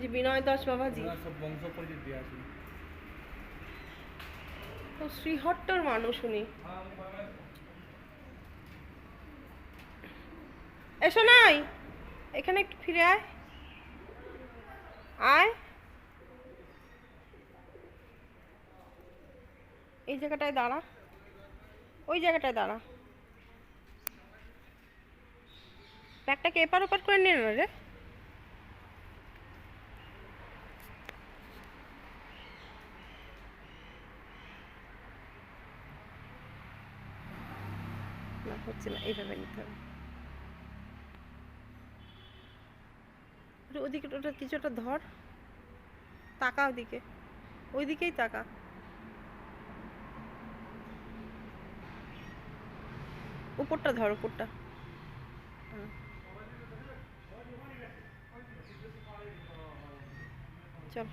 যে বিনয় দাস বাবাজি। তো শ্রীহট্টর মানুষ উনি। এসো নাই এখানে একটু ফিরে আয়। আয়। এই জায়গাটায় দাঁড়া। ওই জায়গাটায় দাঁড়া। ব্যাগটাকে এপার ওপার করে নিয়ে না রে। না, হচ্ছে না, এইভাবে নিতে হবে। ওদিকে ওটা কিছু একটা ধর। তাকা ওদিকে। ওইদিকেই তাকা। উপরটা ধর, উপরটা। চল।